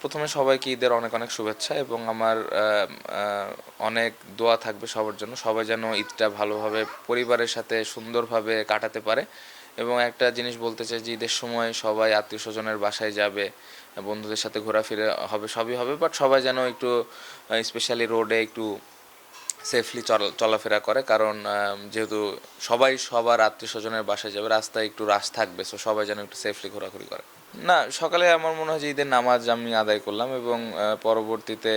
প্রথমে সবাইকে ঈদের অনেক অনেক শুভেচ্ছা এবং আমার অনেক দোয়া থাকবে সবার জন্য। সবাই যেন ঈদটা ভালোভাবে পরিবারের সাথে সুন্দরভাবে কাটাতে পারে। এবং একটা জিনিস বলতে চাই যে ঈদের সময় সবাই আত্মীয় স্বজনের বাসায় যাবে, বন্ধুদের সাথে ঘোরাফেরা হবে, সবই হবে বাট সবাই যেন একটু স্পেশালি রোডে একটু সেফলি চলাফেরা করে। কারণ যেহেতু সবাই সবার আত্মীয় স্বজনের বাসায় যাবে, রাস্তায় একটু রাশ থাকবে সো সবাই যেন একটু সেফলি ঘোরাঘুরি করে। না, সকালে আমার মনে হয় যে ঈদের নামাজ আমি আদায় করলাম এবং পরবর্তীতে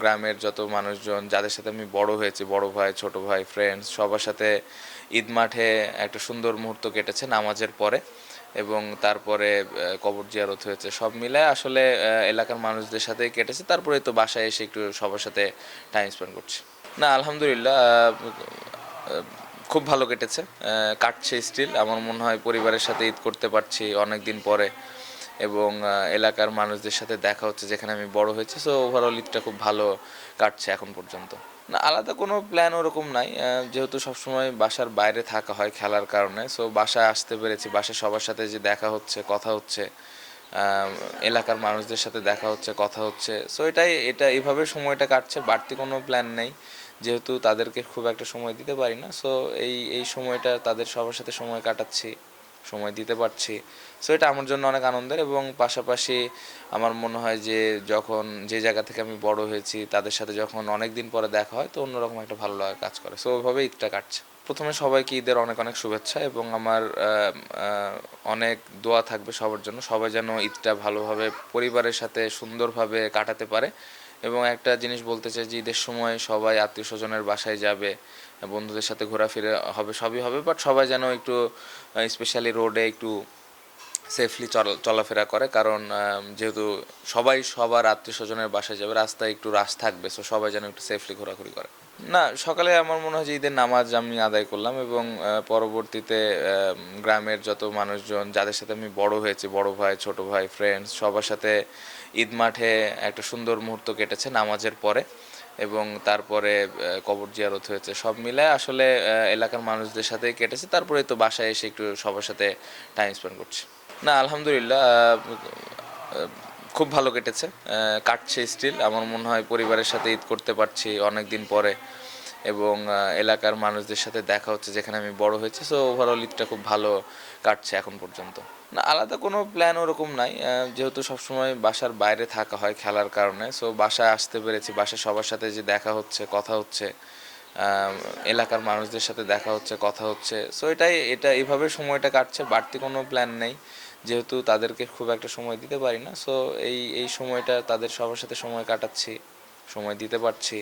গ্রামের যত মানুষজন যাদের সাথে আমি বড় হয়েছি, বড় ভাই, ছোট ভাই ফ্রেন্ডস সবার সাথে ঈদ মাঠে একটা সুন্দর মুহূর্ত কেটেছে নামাজের পরে এবং তারপরে কবর জিয়ারত হয়েছে। সব মিলে আসলে এলাকার মানুষদের সাথে কেটেছে। তারপরে তো বাসায় এসে একটু সবার সাথে টাইম স্পেন্ড করছি। না, আলহামদুলিল্লাহ খুব ভালো কেটেছে। কাটছে স্টিল আমার মনে হয় পরিবারের সাথে ঈদ করতে পারছি অনেক দিন পরে এবং এলাকার মানুষদের সাথে দেখা হচ্ছে যেখানে আমি বড় হয়েছি। সো ওভারঅল ঈদটা খুব ভালো কাটছে এখন পর্যন্ত। না, আলাদা কোনো প্ল্যান ওরকম নাই। যেহেতু সবসময় বাসার বাইরে থাকা হয় খেলার কারণে। সো বাসায় আসতে পেরেছি। বাসায় সবার সাথে যে দেখা হচ্ছে, কথা হচ্ছে এলাকার মানুষদের সাথে দেখা হচ্ছে, কথা হচ্ছে। সো এটাই, এটা এভাবে সময়টা কাটছে। বাড়তি কোনো প্ল্যান নেই। যেহেতু তাদেরকে খুব একটা সময় দিতে পারি না সো এই এই সময়টা তাদের সবার সাথে সময় কাটাচ্ছি, সময় দিতে পারছি। সো এটা আমার জন্য অনেক আনন্দের এবং পাশাপাশি আমার মনে হয় যে যখন যে জায়গা থেকে আমি বড় হয়েছি, তাদের সাথে যখন অনেক দিন পরে দেখা হয়, তো অন্যরকম একটা ভালো লাগা কাজ করে। সো ওইভাবে ঈদটা কাটছে। প্রথমে সবাইকে ঈদের অনেক অনেক শুভেচ্ছা এবং আমার অনেক দোয়া থাকবে সবার জন্য। সবাই যেন ঈদটা ভালোভাবে পরিবারের সাথে সুন্দরভাবে কাটাতে পারে। এবং একটা জিনিস বলতে চাই যে ঈদের সময় সবাই আত্মীয় স্বজনের বাসায় যাবে, বন্ধুদের সাথে ঘোরাফেরা হবে, সবই হবে বাট সবাই যেন একটু স্পেশালি রোডে একটু সেফলি চলাফেরা করে। কারণ যেহেতু সবাই সবার আত্মীয় স্বজনের বাসায় যাবে, রাস্তায় একটু রাশ থাকবে সো সবাই যেন একটু সেফলি ঘোরাঘুরি করে। না, সকালে আমার মনে হয় যে ঈদের নামাজ আমি আদায় করলাম এবং পরবর্তীতে গ্রামের যত মানুষজন যাদের সাথে আমি বড় হয়েছি, বড় ভাই, ছোট ভাই ফ্রেন্ডস সবার সাথে ঈদ মাঠে একটা সুন্দর মুহূর্ত কেটেছে নামাজের পরে এবং তারপরে কবর জিয়ারত হয়েছে। সব মিলে আসলে এলাকার মানুষদের সাথে কেটেছে। তারপরে তো বাসায় এসে একটু সবার সাথে টাইম স্পেন্ড করছি। না, আলহামদুলিল্লাহ খুব ভালো কেটেছে। কাটছে স্টিল আমার মনে হয় পরিবারের সাথে ঈদ করতে পারছি অনেক দিন পরে এবং এলাকার মানুষদের সাথে দেখা হচ্ছে যেখানে আমি বড় হয়েছি। সো ওভারঅল ঈদটা খুব ভালো কাটছে এখন পর্যন্ত। না, আলাদা কোনো প্ল্যান ওরকম নাই। যেহেতু সবসময় বাসার বাইরে থাকা হয় খেলার কারণে। সো বাসায় আসতে পেরেছি। বাসায় সবার সাথে যে দেখা হচ্ছে, কথা হচ্ছে এলাকার মানুষদের সাথে দেখা হচ্ছে, কথা হচ্ছে। সো এটাই, এটা এভাবে সময়টা কাটছে। বাড়তি কোনো প্ল্যান নেই। যেহেতু তাদেরকে খুব একটা সময় দিতে পারি না সো এই এই সময়টা তাদের সবার সাথে সময় কাটাচ্ছি, সময় দিতে পারছি।